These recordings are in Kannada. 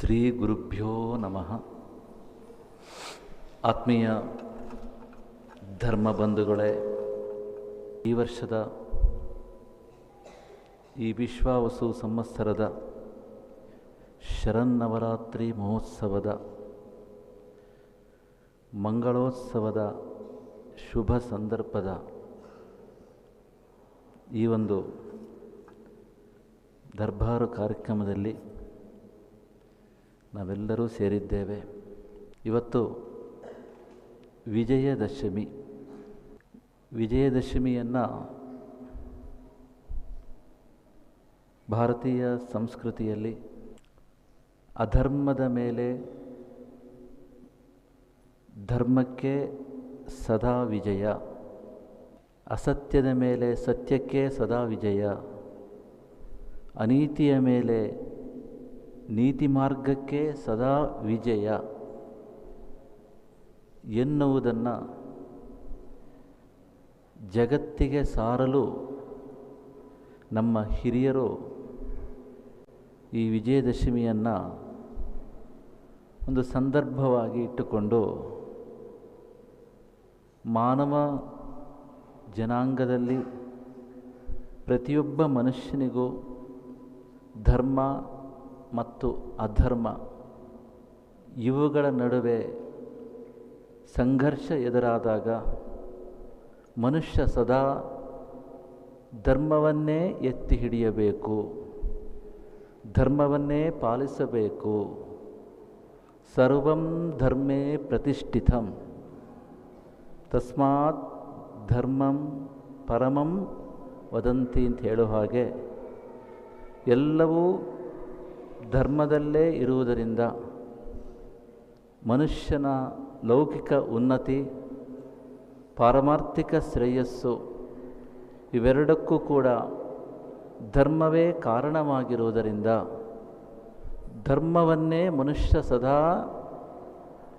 ಶ್ರೀ ಗುರುಭ್ಯೋ ನಮಃ. ಆತ್ಮೀಯ ಧರ್ಮ ಬಂಧುಗಳೇ ಈ ವರ್ಷದ ಈ ವಿಶ್ವಾವಸು ಸಂವತ್ಸರದ ಶರನ್ನವರಾತ್ರಿ ಮಹೋತ್ಸವದ, ಮಂಗಳೋತ್ಸವದ ಶುಭ ಸಂದರ್ಭದ ಈ ಒಂದು ದರ್ಬಾರು ಕಾರ್ಯಕ್ರಮದಲ್ಲಿ ನಾವೆಲ್ಲರೂ ಸೇರಿದ್ದೇವೆ. ಇವತ್ತು ವಿಜಯದಶಮಿ. ವಿಜಯದಶಮಿಯನ್ನು ಭಾರತೀಯ ಸಂಸ್ಕೃತಿಯಲ್ಲಿ ಅಧರ್ಮದ ಮೇಲೆ ಧರ್ಮಕ್ಕೆ ಸದಾ ವಿಜಯ, ಅಸತ್ಯದ ಮೇಲೆ ಸತ್ಯಕ್ಕೆ ಸದಾ ವಿಜಯ, ಅನೀತಿಯ ಮೇಲೆ ನೀತಿ ಮಾರ್ಗಕ್ಕೆ ಸದಾ ವಿಜಯ ಎನ್ನುವುದನ್ನು ಜಗತ್ತಿಗೆ ಸಾರಲು ನಮ್ಮ ಹಿರಿಯರು ಈ ವಿಜಯದಶಮಿಯನ್ನು ಒಂದು ಸಂದರ್ಭವಾಗಿ ಇಟ್ಟುಕೊಂಡು ಮಾನವ ಜನಾಂಗದಲ್ಲಿ ಪ್ರತಿಯೊಬ್ಬ ಮನುಷ್ಯನಿಗೂ ಧರ್ಮ ಮತ್ತು ಅಧರ್ಮ, ಇವುಗಳ ನಡುವೆ ಸಂಘರ್ಷ ಎದುರಾದಾಗ ಮನುಷ್ಯ ಸದಾ ಧರ್ಮವನ್ನೇ ಎತ್ತಿ ಹಿಡಿಯಬೇಕು, ಧರ್ಮವನ್ನೇ ಪಾಲಿಸಬೇಕು. ಸರ್ವಂ ಧರ್ಮೇ ಪ್ರತಿಷ್ಠಿತಂ, ತಸ್ಮಾತ್ ಧರ್ಮಂ ಪರಮಂ ವದಂತಿ ಅಂತ ಹೇಳೋ ಹಾಗೆ ಎಲ್ಲವೂ ಧರ್ಮದಲ್ಲೇ ಇರುವುದರಿಂದ ಮನುಷ್ಯನ ಲೌಕಿಕ ಉನ್ನತಿ, ಪಾರಮಾರ್ಥಿಕ ಶ್ರೇಯಸ್ಸು ಇವೆರಡಕ್ಕೂ ಕೂಡ ಧರ್ಮವೇ ಕಾರಣವಾಗಿರುವುದರಿಂದ ಧರ್ಮವನ್ನೇ ಮನುಷ್ಯ ಸದಾ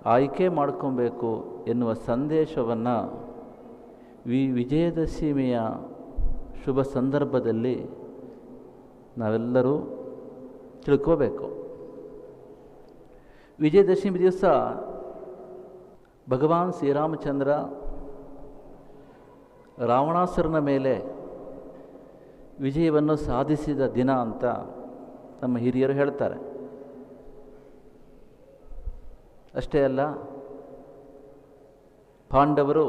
ಆಯ್ಕೆ ಮಾಡ್ಕೊಬೇಕು ಎನ್ನುವ ಸಂದೇಶವನ್ನು ವಿ ವಿಜಯದಶಮಿಯ ಶುಭ ಸಂದರ್ಭದಲ್ಲಿ ನಾವೆಲ್ಲರೂ ತಿಳ್ಕೋಬೇಕು. ವಿಜಯದಶಮಿ ದಿವಸ ಭಗವಾನ್ ಶ್ರೀರಾಮಚಂದ್ರ ರಾವಣಾಸುರನ ಮೇಲೆ ವಿಜಯವನ್ನು ಸಾಧಿಸಿದ ದಿನ ಅಂತ ನಮ್ಮ ಹಿರಿಯರು ಹೇಳ್ತಾರೆ. ಅಷ್ಟೇ ಅಲ್ಲ, ಪಾಂಡವರು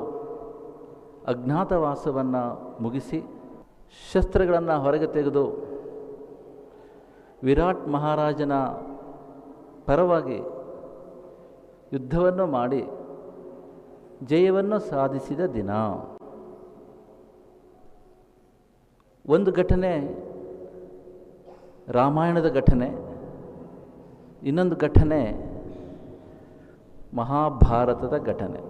ಅಜ್ಞಾತವಾಸವನ್ನು ಮುಗಿಸಿ ಶಸ್ತ್ರಗಳನ್ನು ಹೊರಗೆ ತೆಗೆದು ವಿರಾಟ್ ಮಹಾರಾಜನ ಪರವಾಗಿ ಯುದ್ಧವನ್ನು ಮಾಡಿ ಜಯವನ್ನು ಸಾಧಿಸಿದ ದಿನ. ಒಂದು ಘಟನೆ, ರಾಮಾಯಣದ ಘಟನೆ, ಇನ್ನೊಂದು ಘಟನೆ, ಮಹಾಭಾರತದ ಘಟನೆ.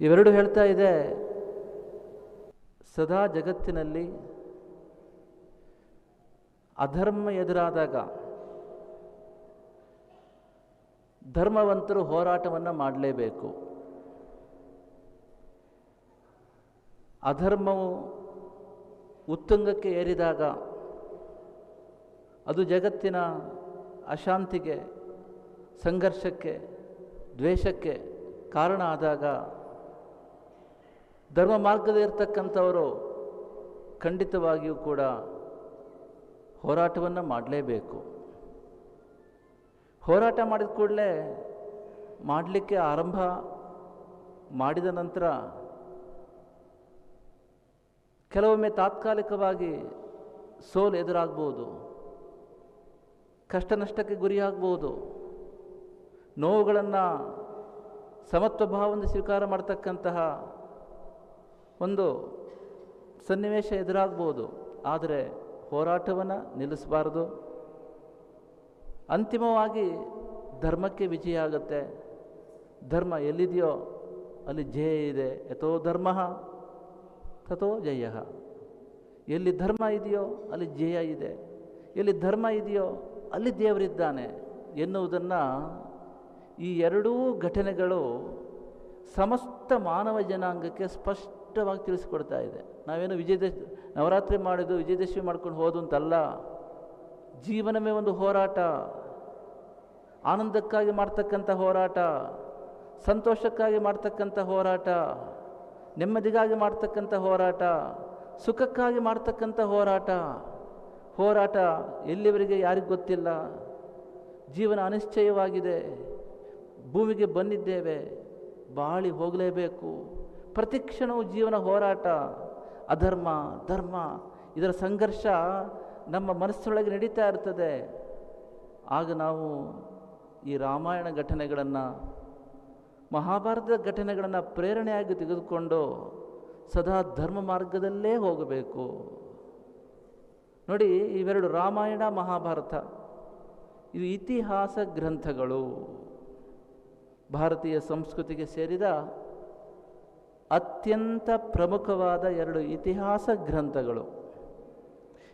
ಇವೆರಡು ಹೇಳ್ತಾ ಇದೆ, ಸದಾ ಜಗತ್ತಿನಲ್ಲಿ ಅಧರ್ಮ ಎದುರಾದಾಗ ಧರ್ಮವಂತರು ಹೋರಾಟವನ್ನು ಮಾಡಲೇಬೇಕು. ಅಧರ್ಮವು ಉತ್ತುಂಗಕ್ಕೆ ಏರಿದಾಗ ಅದು ಜಗತ್ತಿನ ಅಶಾಂತಿಗೆ, ಸಂಘರ್ಷಕ್ಕೆ, ದ್ವೇಷಕ್ಕೆ ಕಾರಣ ಆದಾಗ ಧರ್ಮ ಮಾರ್ಗದಲ್ಲಿರ್ತಕ್ಕಂಥವರು ಖಂಡಿತವಾಗಿಯೂ ಕೂಡ ಹೋರಾಟವನ್ನು ಮಾಡಲೇಬೇಕು. ಹೋರಾಟ ಮಾಡಿದ ಕೂಡಲೇ ಮಾಡಲಿಕ್ಕೆ ಆರಂಭ ಮಾಡಿದ ನಂತರ ಕೆಲವೊಮ್ಮೆ ತಾತ್ಕಾಲಿಕವಾಗಿ ಸೋಲು ಎದುರಾಗ್ಬೋದು. ಕಷ್ಟ ನಷ್ಟಕ್ಕೆ ಗುರಿಯಾಗ್ಬೋದು. ನೋವುಗಳನ್ನು ಸಮತ್ವ ಭಾವದಿಂದ ಸ್ವೀಕಾರ ಮಾಡ್ತಕ್ಕಂತಹ ಒಂದು ಸನ್ನಿವೇಶ ಎದುರಾಗ್ಬೋದು. ಆದರೆ ಹೋರಾಟವನ್ನು ನಿಲ್ಲಿಸಬಾರ್ದು. ಅಂತಿಮವಾಗಿ ಧರ್ಮಕ್ಕೆ ವಿಜಯ ಆಗುತ್ತೆ. ಧರ್ಮ ಎಲ್ಲಿದೆಯೋ ಅಲ್ಲಿ ಜಯ ಇದೆ. ಯಥೋ ಧರ್ಮ, ತಥೋ ಜಯ. ಎಲ್ಲಿ ಧರ್ಮ ಇದೆಯೋ ಅಲ್ಲಿ ಜಯ ಇದೆ. ಎಲ್ಲಿ ಧರ್ಮ ಇದೆಯೋ ಅಲ್ಲಿ ದೇವರಿದ್ದಾನೆ ಎನ್ನುವುದನ್ನು ಈ ಎರಡೂ ಘಟನೆಗಳು ಸಮಸ್ತ ಮಾನವ ಜನಾಂಗಕ್ಕೆ ಸ್ಪಷ್ಟವಾಗಿ ತಿಳಿಸ್ಕೊಡ್ತಾ ಇದೆ. ನಾವೇನು ವಿಜಯದಶ ನವರಾತ್ರಿ ಮಾಡಿದ್ದು ವಿಜಯದಶಮಿ ಮಾಡ್ಕೊಂಡು ಹೋದು ಅಂತಲ್ಲ ಜೀವನವೇ ಒಂದು ಹೋರಾಟ, ಆನಂದಕ್ಕಾಗಿ ಮಾಡ್ತಕ್ಕಂಥ ಹೋರಾಟ, ಸಂತೋಷಕ್ಕಾಗಿ ಮಾಡ್ತಕ್ಕಂಥ ಹೋರಾಟ, ನೆಮ್ಮದಿಗಾಗಿ ಮಾಡ್ತಕ್ಕಂಥ ಹೋರಾಟ, ಸುಖಕ್ಕಾಗಿ ಮಾಡ್ತಕ್ಕಂಥ ಹೋರಾಟ ಹೋರಾಟ ಎಲ್ಲಿವರೆಗೆ ಯಾರಿಗೂ ಗೊತ್ತಿಲ್ಲ. ಜೀವನ ಅನಿಶ್ಚಯವಾಗಿದೆ. ಭೂಮಿಗೆ ಬಂದಿದ್ದೇವೆ. ಬಾಳಿ ಹೋಗಲೇಬೇಕು. ಪ್ರತಿಕ್ಷಣವೂ ಜೀವನ ಹೋರಾಟ, ಅಧರ್ಮ, ಧರ್ಮ, ಇದರ ಸಂಘರ್ಷ ನಮ್ಮ ಮನಸ್ಸೊಳಗೆ ನಡೀತಾ ಇರ್ತದೆ. ಆಗ ನಾವು ಈ ರಾಮಾಯಣ ಘಟನೆಗಳನ್ನು, ಮಹಾಭಾರತದ ಘಟನೆಗಳನ್ನು ಪ್ರೇರಣೆಯಾಗಿ ತೆಗೆದುಕೊಂಡು ಸದಾ ಧರ್ಮ ಮಾರ್ಗದಲ್ಲೇ ಹೋಗಬೇಕು. ನೋಡಿ, ಇವೆರಡು ರಾಮಾಯಣ, ಮಹಾಭಾರತ. ಇದು ಇತಿಹಾಸ ಗ್ರಂಥಗಳು. ಭಾರತೀಯ ಸಂಸ್ಕೃತಿಗೆ ಸೇರಿದ ಅತ್ಯಂತ ಪ್ರಮುಖವಾದ ಎರಡು ಇತಿಹಾಸ ಗ್ರಂಥಗಳು.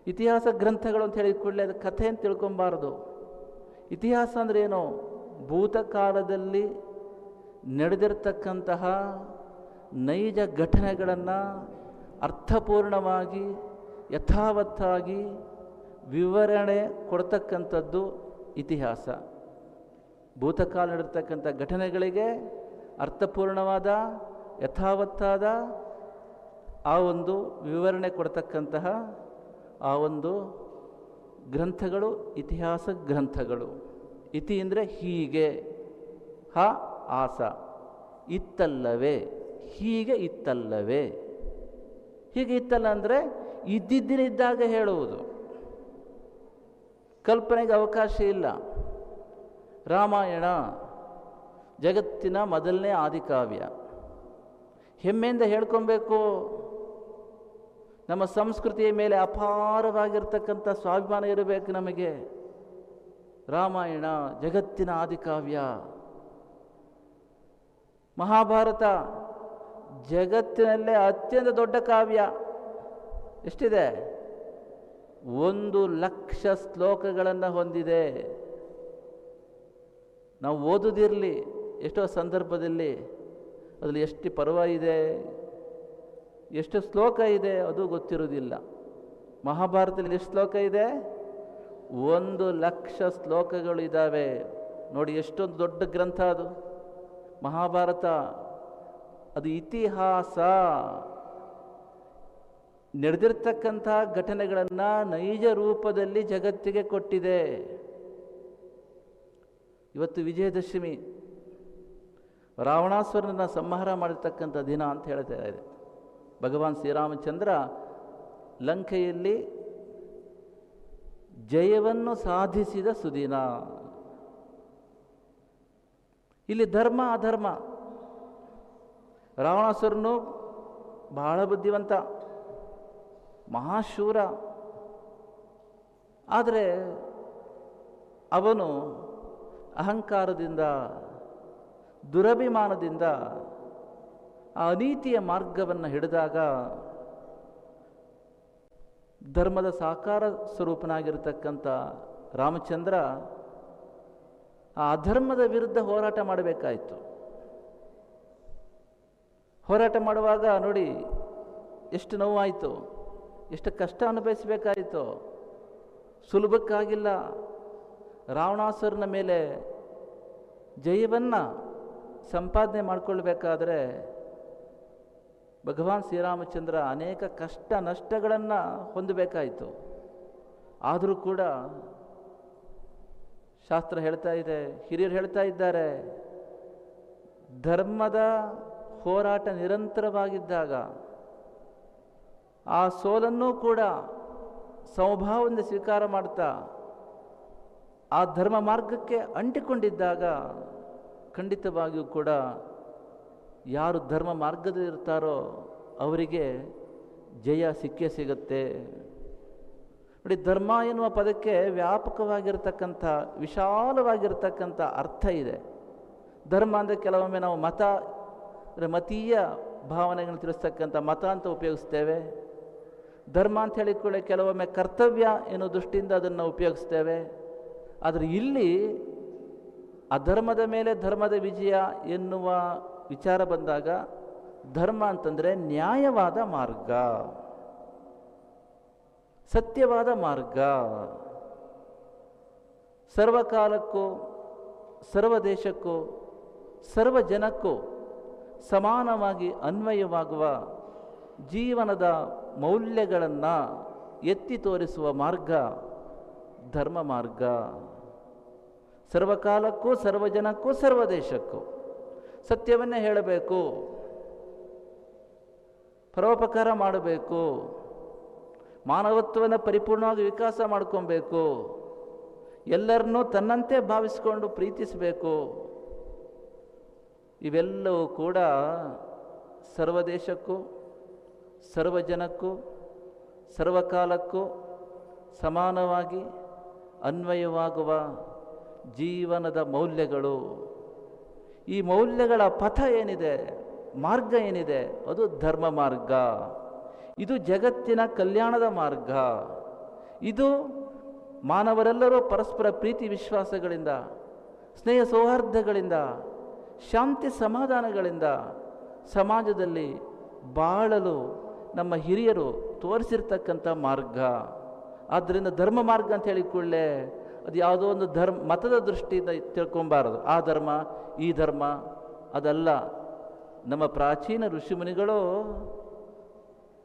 ಇತಿಹಾಸ ಗ್ರಂಥಗಳು ಅಂತ ಹೇಳಿದ ಕೂಡಲೇ ಅದು ಕಥೆ ಅಂತ ತಿಳ್ಕೊಬಾರದು. ಇತಿಹಾಸ ಅಂದರೆ ಏನು? ಭೂತಕಾಲದಲ್ಲಿ ನಡೆದಿರ್ತಕ್ಕಂತಹ ನೈಜ ಘಟನೆಗಳನ್ನು ಅರ್ಥಪೂರ್ಣವಾಗಿ, ಯಥಾವತ್ತಾಗಿ ವಿವರಣೆ ಕೊಡ್ತಕ್ಕಂಥದ್ದು ಇತಿಹಾಸ. ಭೂತಕಾಲ ನಡೆರ್ತಕ್ಕಂಥ ಘಟನೆಗಳಿಗೆ ಅರ್ಥಪೂರ್ಣವಾದ, ಯಥಾವತ್ತಾದ ಆ ಒಂದು ವಿವರಣೆ ಕೊಡ್ತಕ್ಕಂತಹ ಆ ಒಂದು ಗ್ರಂಥಗಳು, ಇತಿಹಾಸ ಗ್ರಂಥಗಳು. ಇತಿ ಅಂದರೆ ಹೀಗೆ. ಹ, ಆಸ. ಇತ್ತಲ್ಲವೇ? ಹೀಗೆ ಇತ್ತಲ್ಲವೇ? ಹೀಗೆ ಇತ್ತಲ್ಲ ಅಂದರೆ ಇದ್ದಿದ್ದಿನಿದ್ದಾಗ ಹೇಳುವುದು. ಕಲ್ಪನೆಗೆ ಅವಕಾಶ ಇಲ್ಲ. ರಾಮಾಯಣ ಜಗತ್ತಿನ ಮೊದಲನೇ ಆದಿಕಾವ್ಯ. ಹೆಮ್ಮೆಯಿಂದ ಹೇಳ್ಕೊಬೇಕು. ನಮ್ಮ ಸಂಸ್ಕೃತಿಯ ಮೇಲೆ ಅಪಾರವಾಗಿರ್ತಕ್ಕಂಥ ಸ್ವಾಭಿಮಾನ ಇರಬೇಕು ನಮಗೆ. ರಾಮಾಯಣ ಜಗತ್ತಿನ ಆದಿಕಾವ್ಯ. ಮಹಾಭಾರತ ಜಗತ್ತಿನಲ್ಲೇ ಅತ್ಯಂತ ದೊಡ್ಡ ಕಾವ್ಯ. ಎಷ್ಟಿದೆ? ಒಂದು ಲಕ್ಷ ಶ್ಲೋಕಗಳನ್ನು ಹೊಂದಿದೆ. ನಾವು ಓದುದಿರಲಿ ಎಷ್ಟೋ ಸಂದರ್ಭದಲ್ಲಿ ಅದರಲ್ಲಿ ಎಷ್ಟು ಪರ್ವ ಇದೆ ಎಷ್ಟು ಶ್ಲೋಕ ಇದೆ ಅದು ಗೊತ್ತಿರೋದಿಲ್ಲ ಮಹಾಭಾರತದಲ್ಲಿ ಎಷ್ಟು ಶ್ಲೋಕ ಇದೆ? ಒಂದು ಲಕ್ಷ ಶ್ಲೋಕಗಳು ಇದ್ದಾವೆ. ನೋಡಿ, ಎಷ್ಟೊಂದು ದೊಡ್ಡ ಗ್ರಂಥ ಅದು. ಮಹಾಭಾರತ, ಅದು ಇತಿಹಾಸ. ನಡೆದಿರ್ತಕ್ಕಂಥ ಘಟನೆಗಳನ್ನು ನೈಜ ರೂಪದಲ್ಲಿ ಜಗತ್ತಿಗೆ ಕೊಟ್ಟಿದೆ. ಇವತ್ತು ವಿಜಯದಶಮಿ. ರಾವಣಾಸುರನ ಸಂಹಾರ ಮಾಡಿರ್ತಕ್ಕಂಥ ದಿನ ಅಂತ ಹೇಳ್ತಾ ಇದೆ. ಭಗವಾನ್ ಶ್ರೀರಾಮಚಂದ್ರ ಲಂಕೆಯಲ್ಲಿ ಜಯವನ್ನು ಸಾಧಿಸಿದ ಸುದಿನ. ಇಲ್ಲಿ ಧರ್ಮ, ಅಧರ್ಮ. ರಾವಣಾಸುರನು ಬಹಳ ಬುದ್ಧಿವಂತ, ಮಹಾಶೂರ. ಆದರೆ ಅವನು ಅಹಂಕಾರದಿಂದ, ದುರಭಿಮಾನದಿಂದ ಆ ಅನೀತಿಯ ಮಾರ್ಗವನ್ನು ಹಿಡಿದಾಗ ಧರ್ಮದ ಸಾಕಾರ ಸ್ವರೂಪನಾಗಿರ್ತಕ್ಕಂಥ ರಾಮಚಂದ್ರ ಆ ಅಧರ್ಮದ ವಿರುದ್ಧ ಹೋರಾಟ ಮಾಡಬೇಕಾಯಿತು. ಹೋರಾಟ ಮಾಡುವಾಗ ನೋಡಿ ಎಷ್ಟು ನೋವಾಯಿತು, ಎಷ್ಟು ಕಷ್ಟ ಅನುಭವಿಸಬೇಕಾಯಿತು, ಸುಲಭಕ್ಕಾಗಿಲ್ಲ ರಾವಣಾಸುರನ ಮೇಲೆ ಜಯವನ್ನು ಸಂಪಾದನೆ ಮಾಡಿಕೊಳ್ಬೇಕಾದ್ರೆ ಭಗವಾನ್ ಶ್ರೀರಾಮಚಂದ್ರ ಅನೇಕ ಕಷ್ಟ ನಷ್ಟಗಳನ್ನು ಹೊಂದಬೇಕಾಯಿತು. ಆದರೂ ಕೂಡ ಶಾಸ್ತ್ರ ಹೇಳ್ತಾ ಇದೆ, ಹಿರಿಯರು ಹೇಳ್ತಾ ಇದ್ದಾರೆ, ಧರ್ಮದ ಹೋರಾಟ ನಿರಂತರವಾಗಿದ್ದಾಗ ಆ ಸೋಲನ್ನು ಕೂಡ ಸ್ವಭಾವದಿಂದ ಸ್ವೀಕಾರ ಮಾಡ್ತಾ ಆ ಧರ್ಮ ಮಾರ್ಗಕ್ಕೆ ಅಂಟಿಕೊಂಡಿದ್ದಾಗ ಖಂಡಿತವಾಗಿಯೂ ಕೂಡ ಯಾರು ಧರ್ಮ ಮಾರ್ಗದಲ್ಲಿರ್ತಾರೋ ಅವರಿಗೆ ಜಯ ಸಿಕ್ಕೇ ಸಿಗುತ್ತೆ. ನೋಡಿ, ಧರ್ಮ ಎನ್ನುವ ಪದಕ್ಕೆ ವ್ಯಾಪಕವಾಗಿರ್ತಕ್ಕಂಥ, ವಿಶಾಲವಾಗಿರ್ತಕ್ಕಂಥ ಅರ್ಥ ಇದೆ. ಧರ್ಮ ಅಂದರೆ ಕೆಲವೊಮ್ಮೆ ನಾವು ಮತ ಮತೀಯ ಭಾವನೆಗಳನ್ನು ತಿಳಿಸ್ತಕ್ಕಂಥ ಮತ ಅಂತ ಉಪಯೋಗಿಸ್ತೇವೆ. ಧರ್ಮ ಅಂತ ಹೇಳಿಕೊಳ್ಳೆ ಕೆಲವೊಮ್ಮೆ ಕರ್ತವ್ಯ ಎನ್ನುವ ದೃಷ್ಟಿಯಿಂದ ಅದನ್ನು ಉಪಯೋಗಿಸ್ತೇವೆ. ಆದರೆ ಇಲ್ಲಿ ಅಧರ್ಮದ ಮೇಲೆ ಧರ್ಮದ ವಿಜಯ ಎನ್ನುವ ವಿಚಾರ ಬಂದಾಗ ಧರ್ಮ ಅಂತಂದರೆ ನ್ಯಾಯವಾದ ಮಾರ್ಗ. ಸತ್ಯವಾದ ಮಾರ್ಗ. ಸರ್ವಕಾಲಕ್ಕೂ ಸರ್ವ ದೇಶಕ್ಕೂ ಸರ್ವ ಜನಕ್ಕೂ ಸಮಾನವಾಗಿ ಅನ್ವಯವಾಗುವ ಜೀವನದ ಮೌಲ್ಯಗಳನ್ನು ಎತ್ತಿ ತೋರಿಸುವ ಮಾರ್ಗ ಧರ್ಮ ಮಾರ್ಗ. ಸರ್ವಕಾಲಕ್ಕೂ, ಸರ್ವಜನಕ್ಕೂ ಸರ್ವ ದೇಶಕ್ಕೂ ಸತ್ಯವನ್ನೇ ಹೇಳಬೇಕು. ಪರೋಪಕಾರ ಮಾಡಬೇಕು. ಮಾನವತ್ವವನ್ನು ಪರಿಪೂರ್ಣವಾಗಿ ವಿಕಾಸ ಮಾಡ್ಕೊಬೇಕು. ಎಲ್ಲರನ್ನೂ ತನ್ನಂತೆ ಭಾವಿಸಿಕೊಂಡು ಪ್ರೀತಿಸಬೇಕು. ಇವೆಲ್ಲವೂ ಕೂಡ ಸರ್ವ ದೇಶಕ್ಕೂ ಸರ್ವ ಜನಕ್ಕೂ ಸರ್ವಕಾಲಕ್ಕೂ ಸಮಾನವಾಗಿ ಅನ್ವಯವಾಗುವ ಜೀವನದ ಮೌಲ್ಯಗಳು. ಈ ಮೌಲ್ಯಗಳ ಪಥ ಏನಿದೆ, ಮಾರ್ಗ ಏನಿದೆ, ಅದು ಧರ್ಮ ಮಾರ್ಗ. ಇದು ಜಗತ್ತಿನ ಕಲ್ಯಾಣದ ಮಾರ್ಗ. ಇದು ಮಾನವರೆಲ್ಲರೂ ಪರಸ್ಪರ ಪ್ರೀತಿ ವಿಶ್ವಾಸಗಳಿಂದ, ಸ್ನೇಹ ಸೌಹಾರ್ದಗಳಿಂದ, ಶಾಂತಿ ಸಮಾಧಾನಗಳಿಂದ ಸಮಾಜದಲ್ಲಿ ಬಾಳಲು ನಮ್ಮ ಹಿರಿಯರು ತೋರಿಸಿರ್ತಕ್ಕಂಥ ಮಾರ್ಗ. ಆದ್ದರಿಂದ ಧರ್ಮ ಮಾರ್ಗ ಅಂತ ಹೇಳಿ ಕೂಡಲೇ ಅದು ಯಾವುದೋ ಒಂದು ಧರ್ಮ, ಮತದ ದೃಷ್ಟಿಯಿಂದ ತಿಳ್ಕೊಬಾರದು ಆ ಧರ್ಮ, ಈ ಧರ್ಮ, ಅದಲ್ಲ. ನಮ್ಮ ಪ್ರಾಚೀನ ಋಷಿಮುನಿಗಳು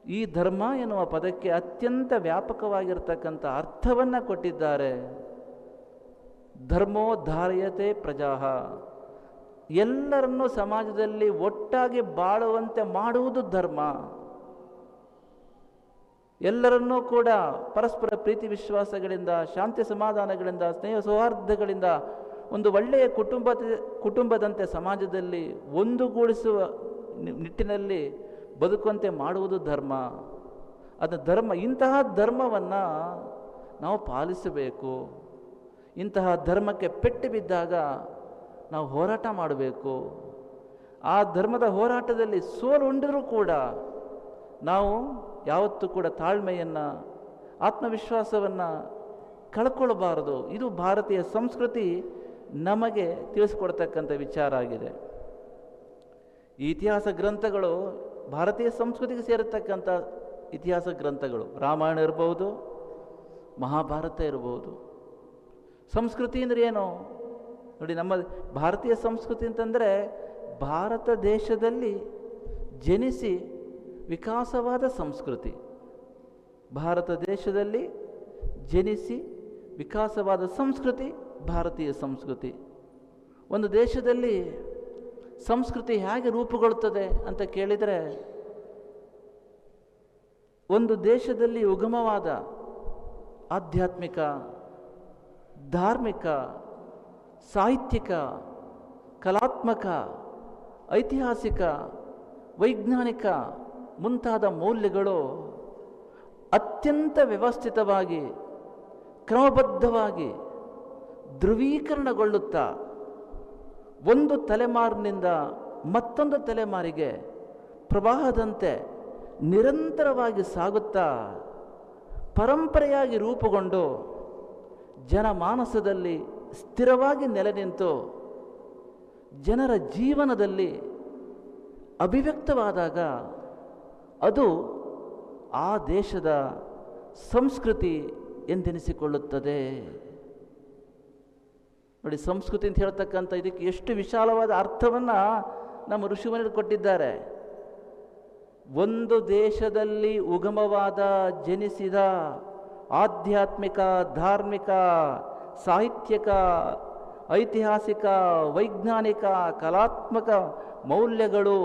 ಈ ಧರ್ಮ ಎನ್ನುವ ಪದಕ್ಕೆ ಅತ್ಯಂತ ವ್ಯಾಪಕವಾಗಿರ್ತಕ್ಕಂಥ ಅರ್ಥವನ್ನು ಕೊಟ್ಟಿದ್ದಾರೆ. ಧರ್ಮೋ ಧಾರ್ಯತೆ ಪ್ರಜಾಹ. ಎಲ್ಲರನ್ನೂ ಸಮಾಜದಲ್ಲಿ ಒಟ್ಟಾಗಿ ಬಾಳುವಂತೆ ಮಾಡುವುದು ಧರ್ಮ. ಎಲ್ಲರನ್ನೂ ಕೂಡ ಪರಸ್ಪರ ಪ್ರೀತಿ ವಿಶ್ವಾಸಗಳಿಂದ, ಶಾಂತಿ ಸಮಾಧಾನಗಳಿಂದ, ಸ್ನೇಹ ಸೌಹಾರ್ದಗಳಿಂದ ಒಂದು ಒಳ್ಳೆಯ ಕುಟುಂಬ ಕುಟುಂಬದಂತೆ ಸಮಾಜದಲ್ಲಿ ಒಂದುಗೂಡಿಸುವ ನಿಟ್ಟಿನಲ್ಲಿ ಬದುಕುವಂತೆ ಮಾಡುವುದು ಧರ್ಮ. ಅದು ಧರ್ಮ, ಇಂತಹ ಧರ್ಮವನ್ನು ನಾವು ಪಾಲಿಸಬೇಕು. ಇಂತಹ ಧರ್ಮಕ್ಕೆ ಪೆಟ್ಟು ಬಿದ್ದಾಗ ನಾವು ಹೋರಾಟ ಮಾಡಬೇಕು. ಆ ಧರ್ಮದ ಹೋರಾಟದಲ್ಲಿ ಸೋಲುಂಡರೂ ಕೂಡ ನಾವು ಯಾವತ್ತೂ ಕೂಡ ತಾಳ್ಮೆಯನ್ನು, ಆತ್ಮವಿಶ್ವಾಸವನ್ನು ಕಳ್ಕೊಳ್ಬಾರದು. ಇದು ಭಾರತೀಯ ಸಂಸ್ಕೃತಿ ನಮಗೆ ತಿಳಿಸ್ಕೊಡ್ತಕ್ಕಂಥ ವಿಚಾರ ಆಗಿದೆ. ಇತಿಹಾಸ ಗ್ರಂಥಗಳು ಭಾರತೀಯ ಸಂಸ್ಕೃತಿಗೆ ಸೇರತಕ್ಕಂಥ ಇತಿಹಾಸ ಗ್ರಂಥಗಳು. ರಾಮಾಯಣ ಇರಬಹುದು, ಮಹಾಭಾರತ ಇರಬಹುದು. ಸಂಸ್ಕೃತಿ ಅಂದರೆ ಏನು? ನೋಡಿ, ನಮ್ಮ ಭಾರತೀಯ ಸಂಸ್ಕೃತಿ ಅಂತಂದರೆ ಭಾರತ ದೇಶದಲ್ಲಿ ಜನಿಸಿ ವಿಕಾಸವಾದ ಸಂಸ್ಕೃತಿ. ಭಾರತ ದೇಶದಲ್ಲಿ ಜನಿಸಿ ವಿಕಾಸವಾದ ಸಂಸ್ಕೃತಿ, ಭಾರತೀಯ ಸಂಸ್ಕೃತಿ. ಒಂದು ದೇಶದಲ್ಲಿ ಸಂಸ್ಕೃತಿ ಹೇಗೆ ರೂಪುಗೊಳ್ಳುತ್ತದೆ ಅಂತ ಕೇಳಿದರೆ, ಒಂದು ದೇಶದಲ್ಲಿ ಉಗಮವಾದ ಆಧ್ಯಾತ್ಮಿಕ, ಧಾರ್ಮಿಕ, ಸಾಹಿತ್ಯಿಕ, ಕಲಾತ್ಮಕ, ಐತಿಹಾಸಿಕ, ವೈಜ್ಞಾನಿಕ ಮುಂತಾದ ಮೌಲ್ಯಗಳು ಅತ್ಯಂತ ವ್ಯವಸ್ಥಿತವಾಗಿ, ಕ್ರಮಬದ್ಧವಾಗಿ ಧ್ರುವೀಕರಣಗೊಳ್ಳುತ್ತಾ ಒಂದು ತಲೆಮಾರಿನಿಂದ ಮತ್ತೊಂದು ತಲೆಮಾರಿಗೆ ಪ್ರವಾಹದಂತೆ ನಿರಂತರವಾಗಿ ಸಾಗುತ್ತಾ ಪರಂಪರೆಯಾಗಿ ರೂಪುಗೊಂಡು ಜನಮಾನಸದಲ್ಲಿ ಸ್ಥಿರವಾಗಿ ನೆಲೆ ನಿಂತು ಜನರ ಜೀವನದಲ್ಲಿ ಅಭಿವ್ಯಕ್ತವಾದಾಗ ಅದು ಆ ದೇಶದ ಸಂಸ್ಕೃತಿ ಎಂದೆನಿಸಿಕೊಳ್ಳುತ್ತದೆ. ನೋಡಿ, ಸಂಸ್ಕೃತಿ ಅಂತ ಹೇಳ್ತಕ್ಕಂಥ ಇದಕ್ಕೆ ಎಷ್ಟು ವಿಶಾಲವಾದ ಅರ್ಥವನ್ನು ನಮ್ಮ ಋಷಿಮುನಿಗಳು ಕೊಟ್ಟಿದ್ದಾರೆ. ಒಂದು ದೇಶದಲ್ಲಿ ಉಗಮವಾದ, ಜನಿಸಿದ ಆಧ್ಯಾತ್ಮಿಕ, ಧಾರ್ಮಿಕ, ಸಾಹಿತ್ಯಿಕ, ಐತಿಹಾಸಿಕ, ವೈಜ್ಞಾನಿಕ, ಕಲಾತ್ಮಕ ಮೌಲ್ಯಗಳು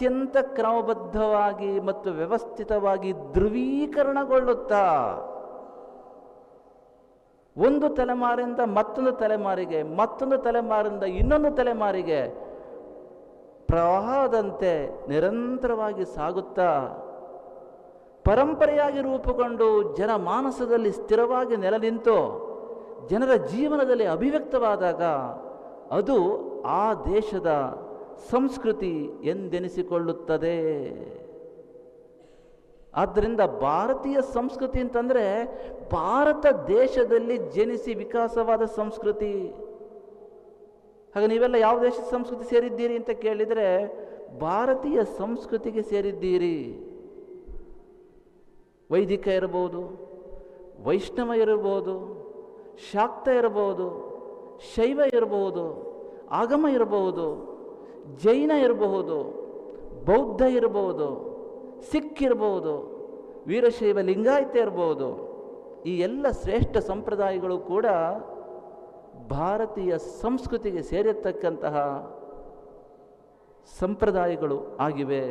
ಅತ್ಯಂತ ಕ್ರಮಬದ್ಧವಾಗಿ ಮತ್ತು ವ್ಯವಸ್ಥಿತವಾಗಿ ಧ್ರುವೀಕರಣಗೊಳ್ಳುತ್ತಾ. ಒಂದು ತಲೆಮಾರಿಂದ ಮತ್ತೊಂದು ತಲೆಮಾರಿಗೆ, ಮತ್ತೊಂದು ತಲೆಮಾರಿಂದ ಇನ್ನೊಂದು ತಲೆಮಾರಿಗೆ ಪ್ರವಾಹದಂತೆ ನಿರಂತರವಾಗಿ ಸಾಗುತ್ತಾ. ಪರಂಪರೆಯಾಗಿ ರೂಪುಗೊಂಡು ಜನ ಮಾನಸದಲ್ಲಿ ಸ್ಥಿರವಾಗಿ ನೆಲೆ ನಿಂತು ಜನರ ಜೀವನದಲ್ಲಿ ಅಭಿವ್ಯಕ್ತವಾದಾಗ ಅದು ಆ ದೇಶದ ಸಂಸ್ಕೃತಿ ಎಂದೆನಿಸಿಕೊಳ್ಳುತ್ತದೆ. ಆದ್ದರಿಂದ ಭಾರತೀಯ ಸಂಸ್ಕೃತಿ ಅಂತಂದರೆ ಭಾರತ ದೇಶದಲ್ಲಿ ಜನಿಸಿ ವಿಕಾಸವಾದ ಸಂಸ್ಕೃತಿ. ಹಾಗೆ ನೀವೆಲ್ಲ ಯಾವ ದೇಶದ ಸಂಸ್ಕೃತಿ ಸೇರಿದ್ದೀರಿ ಅಂತ ಕೇಳಿದರೆ ಭಾರತೀಯ ಸಂಸ್ಕೃತಿಗೆ ಸೇರಿದ್ದೀರಿ. ವೈದಿಕ ಇರ್ಬೋದು ವೈಷ್ಣವ ಇರಬಹುದು, ಶಾಕ್ತ ಇರಬಹುದು, ಶೈವ ಇರಬಹುದು, ಆಗಮ ಇರಬಹುದು ಜೈನ ಇರಬಹುದು, ಬೌದ್ಧ ಇರಬಹುದು, ಸಿಖ್ ಇರಬಹುದು, ವೀರಶೈವ ಲಿಂಗಾಯತ ಇರಬಹುದು, ಈ ಎಲ್ಲ ಶ್ರೇಷ್ಠ ಸಂಪ್ರದಾಯಗಳು ಕೂಡ ಭಾರತೀಯ ಸಂಸ್ಕೃತಿಗೆ ಸೇರಿರ್ತಕ್ಕಂತಹ ಸಂಪ್ರದಾಯಗಳು ಆಗಿವೆ.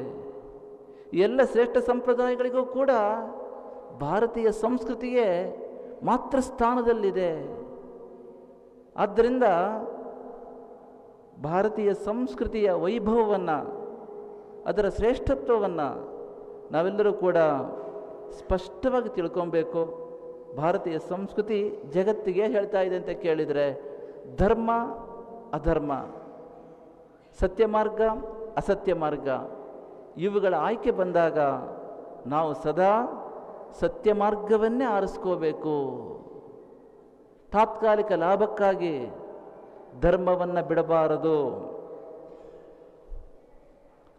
ಎಲ್ಲ ಶ್ರೇಷ್ಠ ಸಂಪ್ರದಾಯಗಳಿಗೂ ಕೂಡ ಭಾರತೀಯ ಸಂಸ್ಕೃತಿಯೇ ಮಾತ್ರ ಸ್ಥಾನದಲ್ಲಿದೆ ಆದ್ದರಿಂದ ಭಾರತೀಯ ಸಂಸ್ಕೃತಿಯ ವೈಭವವನ್ನು, ಅದರ ಶ್ರೇಷ್ಠತ್ವವನ್ನು ನಾವೆಲ್ಲರೂ ಕೂಡ ಸ್ಪಷ್ಟವಾಗಿ ತಿಳ್ಕೊಬೇಕು. ಭಾರತೀಯ ಸಂಸ್ಕೃತಿ ಜಗತ್ತಿಗೆ ಹೇಳ್ತಾ ಇದೆ ಅಂತ ಕೇಳಿದರೆ, ಧರ್ಮ, ಅಧರ್ಮ, ಸತ್ಯ ಮಾರ್ಗ, ಅಸತ್ಯ ಮಾರ್ಗ, ಇವುಗಳ ಆಯ್ಕೆ ಬಂದಾಗ ನಾವು ಸದಾ ಸತ್ಯ ಮಾರ್ಗವನ್ನೇ ಆರಿಸ್ಕೋಬೇಕು. ತಾತ್ಕಾಲಿಕ ಲಾಭಕ್ಕಾಗಿ ಧರ್ಮವನ್ನು ಬಿಡಬಾರದು.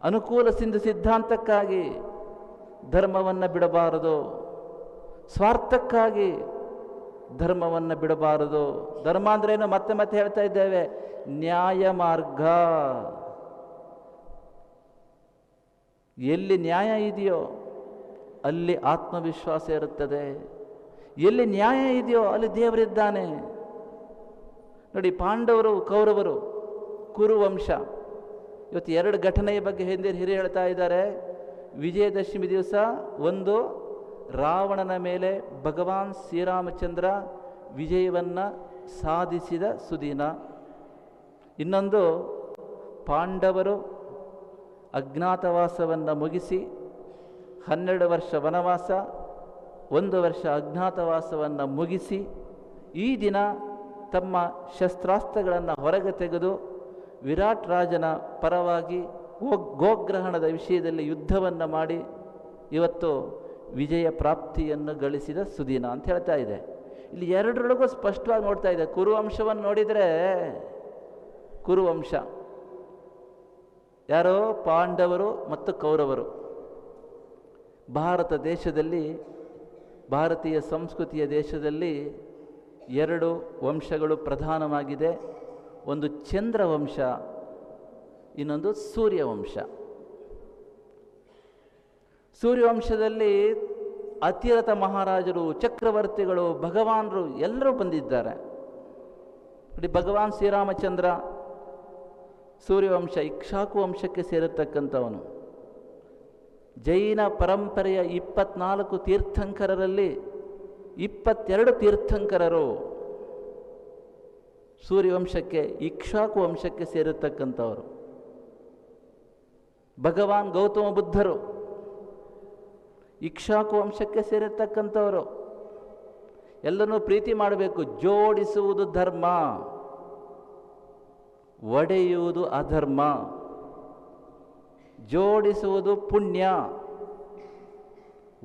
ಅನುಕೂಲ ಸಿಂಧು ಸಿದ್ಧಾಂತಕ್ಕಾಗಿ ಧರ್ಮವನ್ನು ಬಿಡಬಾರದು. ಸ್ವಾರ್ಥಕ್ಕಾಗಿ ಧರ್ಮವನ್ನು ಬಿಡಬಾರದು. ಧರ್ಮ ಅಂದ್ರೇನು ಮತ್ತೆ ಮತ್ತೆ ಹೇಳ್ತಾ ಇದ್ದೇವೆ. ನ್ಯಾಯ ಮಾರ್ಗ. ಎಲ್ಲಿ ನ್ಯಾಯ ಇದೆಯೋ ಅಲ್ಲಿ ಆತ್ಮವಿಶ್ವಾಸ ಇರುತ್ತದೆ. ಎಲ್ಲಿ ನ್ಯಾಯ ಇದೆಯೋ ಅಲ್ಲಿ ದೇವರಿದ್ದಾನೆ. ನೋಡಿ ಪಾಂಡವರು, ಕೌರವರು, ಕುರುವಂಶ. ಇವತ್ತು ಎರಡು ಘಟನೆಯ ಬಗ್ಗೆ ಹಿಂದೆ ಹಿರಿಯ ಹೇಳ್ತಾ ಇದ್ದಾರೆ. ವಿಜಯದಶಮಿ ದಿವಸ ಒಂದು, ರಾವಣನ ಮೇಲೆ ಭಗವಾನ್ ಶ್ರೀರಾಮಚಂದ್ರ ವಿಜಯವನ್ನು ಸಾಧಿಸಿದ ಸುದಿನ. ಇನ್ನೊಂದು, ಪಾಂಡವರು ಅಜ್ಞಾತವಾಸವನ್ನು ಮುಗಿಸಿ ಹನ್ನೆರಡು ವರ್ಷ ವನವಾಸ, ಒಂದು ವರ್ಷ ಅಜ್ಞಾತವಾಸವನ್ನು ಮುಗಿಸಿ ಈ ದಿನ ತಮ್ಮ ಶಸ್ತ್ರಾಸ್ತ್ರಗಳನ್ನು ಹೊರಗೆ ತೆಗೆದು ವಿರಾಟ್ ರಾಜನ ಪರವಾಗಿ ಗೋ- ಗೋಗ್ರಹಣದ ವಿಷಯದಲ್ಲಿ ಯುದ್ಧವನ್ನು ಮಾಡಿ ಇವತ್ತು ವಿಜಯ ಪ್ರಾಪ್ತಿಯನ್ನು ಗಳಿಸಿದ ಸುದೀನ ಅಂತ ಹೇಳ್ತಾ ಇದೆ. ಇಲ್ಲಿ ಎರಡರೊಳಗೂ ಸ್ಪಷ್ಟವಾಗಿ ನೋಡ್ತಾ ಇದೆ. ಕುರುವಂಶವನ್ನು ನೋಡಿದರೆ ಕುರುವಂಶ. ಯಾರೋ ಪಾಂಡವರು ಮತ್ತು ಕೌರವರು. ಭಾರತ ದೇಶದಲ್ಲಿ, ಭಾರತೀಯ ಸಂಸ್ಕೃತಿಯ ದೇಶದಲ್ಲಿ ಎರಡು ವಂಶಗಳು ಪ್ರಧಾನವಾಗಿದೆ. ಒಂದು ಚಂದ್ರ ವಂಶ, ಇನ್ನೊಂದು ಸೂರ್ಯವಂಶ ಸೂರ್ಯವಂಶದಲ್ಲಿ ಅತಿರಥ ಮಹಾರಾಜರು, ಚಕ್ರವರ್ತಿಗಳು, ಭಗವಾನರು ಎಲ್ಲರೂ ಬಂದಿದ್ದಾರೆ. ನೋಡಿ ಭಗವಾನ್ ಶ್ರೀರಾಮಚಂದ್ರ ಸೂರ್ಯವಂಶ ಇಕ್ಷಾಕು ವಂಶಕ್ಕೆ ಸೇರತಕ್ಕಂಥವನು. ಜೈನ ಪರಂಪರೆಯ ಇಪ್ಪತ್ನಾಲ್ಕು ತೀರ್ಥಂಕರರಲ್ಲಿ ಇಪ್ಪತ್ತೆರಡು ತೀರ್ಥಂಕರರು ಸೂರ್ಯವಂಶಕ್ಕೆ ಇಕ್ಷಾಕು ವಂಶಕ್ಕೆ ಸೇರಿರ್ತಕ್ಕಂಥವರು ಭಗವಾನ್ ಗೌತಮ ಬುದ್ಧರು ಇಕ್ಷಾಕು ವಂಶಕ್ಕೆ ಸೇರಿರ್ತಕ್ಕಂಥವರು ಎಲ್ಲನೂ ಪ್ರೀತಿ ಮಾಡಬೇಕು. ಜೋಡಿಸುವುದು ಧರ್ಮ, ಒಡೆಯುವುದು ಅಧರ್ಮ, ಜೋಡಿಸುವುದು ಪುಣ್ಯ,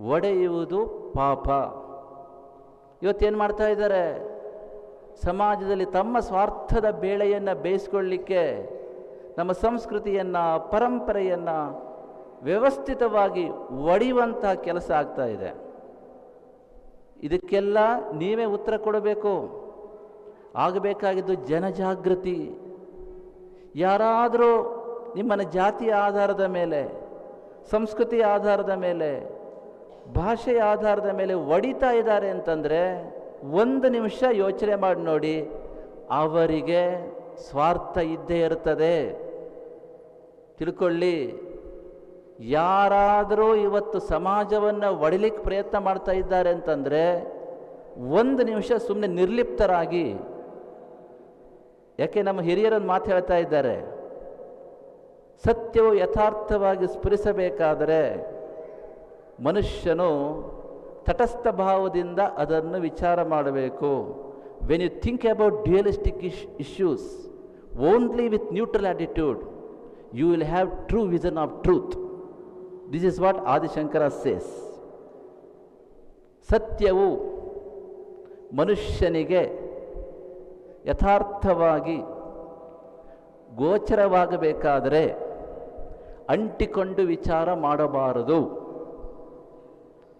ಒಡೆಯುವುದು ಪಾಪ. ಇವತ್ತೇನು ಮಾಡ್ತಾ ಇದ್ದಾರೆ? ಸಮಾಜದಲ್ಲಿ ತಮ್ಮ ಸ್ವಾರ್ಥದ ಬೇಳೆಯನ್ನು ಬೇಯಿಸ್ಕೊಳ್ಳಿಕ್ಕೆ, ನಮ್ಮ ಸಂಸ್ಕೃತಿಯನ್ನು, ಪರಂಪರೆಯನ್ನು ವ್ಯವಸ್ಥಿತವಾಗಿ ಒಡೆಯುವಂತಹ ಕೆಲಸ ಆಗ್ತಾ ಇದೆ. ಇದಕ್ಕೆಲ್ಲ ನೀವೇ ಉತ್ತರ ಕೊಡಬೇಕು. ಆಗಬೇಕಾಗಿದ್ದು ಜನಜಾಗೃತಿ. ಯಾರಾದರೂ ನಿಮ್ಮನ್ನು ಜಾತಿಯ ಆಧಾರದ ಮೇಲೆ, ಸಂಸ್ಕೃತಿಯ ಆಧಾರದ ಮೇಲೆ ಭಾಷೆಯ ಆಧಾರದ ಮೇಲೆ ಒಡಿತಾ ಇದ್ದಾರೆ ಅಂತಂದರೆ ಒಂದು ನಿಮಿಷ ಯೋಚನೆ ಮಾಡಿ ನೋಡಿ, ಅವರಿಗೆ ಸ್ವಾರ್ಥ ಇದ್ದೇ ಇರ್ತದೆ. ತಿಳ್ಕೊಳ್ಳಿ, ಯಾರಾದರೂ ಇವತ್ತು ಸಮಾಜವನ್ನು ಒಡಿಲಿಕ್ಕೆ ಪ್ರಯತ್ನ ಮಾಡ್ತಾ ಇದ್ದಾರೆ ಅಂತಂದರೆ ಒಂದು ನಿಮಿಷ ಸುಮ್ಮನೆ ನಿರ್ಲಿಪ್ತರಾಗಿ, ಯಾಕೆ ನಮ್ಮ ಹಿರಿಯರೊಂದು ಮಾತು ಹೇಳ್ತಾ ಇದ್ದಾರೆ, ಸತ್ಯವು ಯಥಾರ್ಥವಾಗಿ ಸ್ಫುರಿಸಬೇಕಾದರೆ ಮನುಷ್ಯನು ತಟಸ್ಥ ಭಾವದಿಂದ ಅದನ್ನು ವಿಚಾರ ಮಾಡಬೇಕು. When you think about dualistic ish issues only with neutral attitude you will have true vision of truth this is what Adi Shankara says ಸತ್ಯವು ಮನುಷ್ಯನಿಗೆ ಯಥಾರ್ಥವಾಗಿ ಗೋಚರವಾಗಬೇಕಾದರೆ ಅಂಟಿಕೊಂಡು ವಿಚಾರ ಮಾಡಬಾರದು.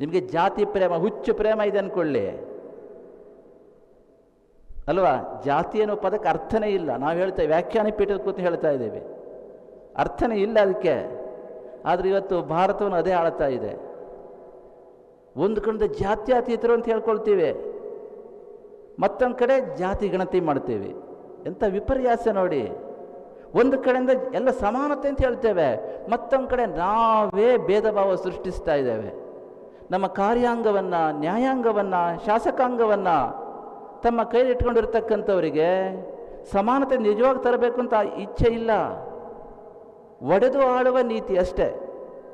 ನಿಮಗೆ ಜಾತಿ ಪ್ರೇಮ, ಹುಚ್ಚು ಪ್ರೇಮ ಇದೆ ಅಂದ್ಕೊಳ್ಳಿ ಅಲ್ವಾ? ಜಾತಿ ಅನ್ನೋ ಪದಕ್ಕೆ ಅರ್ಥನೇ ಇಲ್ಲ. ನಾವು ಹೇಳ್ತೇವೆ ವ್ಯಾಖ್ಯಾನ ಪೀಠದ ಕೂತು ಹೇಳ್ತಾ ಇದ್ದೀವಿ. ಅರ್ಥನೇ ಇಲ್ಲ ಅದಕ್ಕೆ. ಆದರೆ ಇವತ್ತು ಭಾರತವನ್ನು ಅದೇ ಆಳ್ತಾ ಇದೆ. ಒಂದು ಕಡೆ ಜಾತ್ಯತೀತರು ಅಂತ ಹೇಳ್ಕೊಳ್ತೀವಿ. ಮತ್ತೊಂದು ಕಡೆ ಜಾತಿ ಗಣತಿ ಮಾಡ್ತೀವಿ. ಎಂಥ ವಿಪರ್ಯಾಸ ನೋಡಿ. ಒಂದು ಕಡೆಯಿಂದ ಎಲ್ಲ ಸಮಾನತೆ ಅಂತ ಹೇಳ್ತೇವೆ. ಮತ್ತೊಂದು ಕಡೆ ನಾವೇ ಭೇದ ಭಾವ ಸೃಷ್ಟಿಸ್ತಾ ಇದ್ದೇವೆ. ನಮ್ಮ ಕಾರ್ಯಾಂಗವನ್ನು, ನ್ಯಾಯಾಂಗವನ್ನು, ಶಾಸಕಾಂಗವನ್ನು ತಮ್ಮ ಕೈಲಿ ಇಟ್ಕೊಂಡಿರ್ತಕ್ಕಂಥವರಿಗೆ ಸಮಾನತೆ ನಿಜವಾಗಿ ತರಬೇಕು ಅಂತ ಇಚ್ಛೆ ಇಲ್ಲ. ಒಡೆದು ಆಳುವ ನೀತಿ ಅಷ್ಟೇ.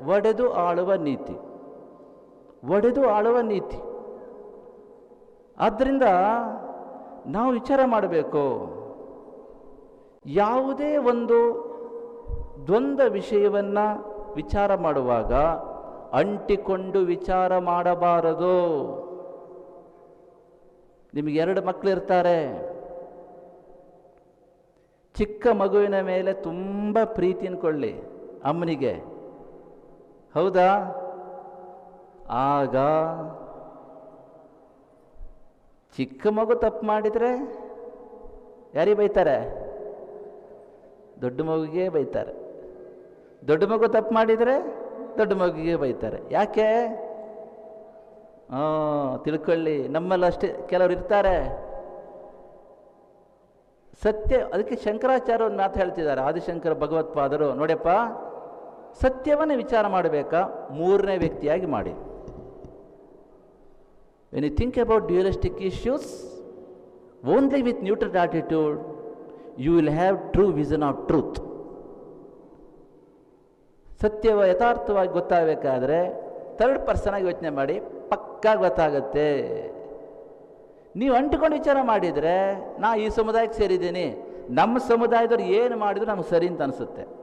ಒಡೆದು ಆಳುವ ನೀತಿ. ಒಡೆದು ಆಳುವ ನೀತಿ. ಆದ್ದರಿಂದ ನಾವು ವಿಚಾರ ಮಾಡಬೇಕು. ಯಾವುದೇ ಒಂದು ದ್ವಂದ್ವ ವಿಷಯವನ್ನು ವಿಚಾರ ಮಾಡುವಾಗ ಅಂಟಿಕೊಂಡು ವಿಚಾರ ಮಾಡಬಾರದು. ನಿಮಗೆ ಎರಡು ಮಕ್ಕಳಿರ್ತಾರೆ ಚಿಕ್ಕ ಮಗುವಿನ ಮೇಲೆ ತುಂಬ ಪ್ರೀತಿ ಅನ್ಕೊಳ್ಳಿ ಅಮ್ಮನಿಗೆ. ಹೌದಾ? ಆಗ ಚಿಕ್ಕ ಮಗು ತಪ್ಪು ಮಾಡಿದರೆ ಯಾರಿಗೆ ಬೈತಾರೆ? ದೊಡ್ಡ ಮಗುಗೆ ಬೈತಾರೆ. ದೊಡ್ಡ ಮಗು ತಪ್ಪು ಮಾಡಿದರೆ ದೊಡ್ಡ ಮಗುಗೆ ಬೈತಾರೆ. ಯಾಕೆ? ಹಾಂ ತಿಳ್ಕೊಳ್ಳಿ. ನಮ್ಮಲ್ಲಿ ಅಷ್ಟೇ ಕೆಲವರು ಇರ್ತಾರೆ. ಸತ್ಯ, ಅದಕ್ಕೆ ಶಂಕರಾಚಾರ್ಯ ಒಂದು ಮಾತು ಹೇಳ್ತಿದ್ದಾರೆ. ಆದಿಶಂಕರ, ಭಗವತ್ಪಾದರು. ನೋಡ್ಯಪ್ಪ, ಸತ್ಯವನ್ನು ವಿಚಾರ ಮಾಡಬೇಕಾ? ಮೂರನೇ ವ್ಯಕ್ತಿಯಾಗಿ ಮಾಡಿ. When you think about dualistic issues only with neutral attitude you will have true vision of truth ಸತ್ಯವ ಯಥಾರ್ಥವಾಗಿ ಗೊತ್ತಾಗಬೇಕಾದ್ರೆ ಥರ್ಡ್ ಪರ್ಸನ್ ಆಗಿ ಯೋಚನೆ ಮಾಡಿ ಪಕ್ಕ ಗೊತ್ತಾಗತ್ತೆ. ನೀವು ಅಂಟಿಕೊಂಡು ವಿಚಾರ ಮಾಡಿದರೆ, ನಾ ಈ ಸಮುದಾಯಕ್ಕೆ ಸೇರಿದ್ದೀನಿ. ನಮ್ಮ ಸಮುದಾಯದವ್ರು ಏನು ಮಾಡಿದ್ರು ನಮ್ಗೆ ಸರಿ ಅಂತ ಅನಿಸುತ್ತೆ.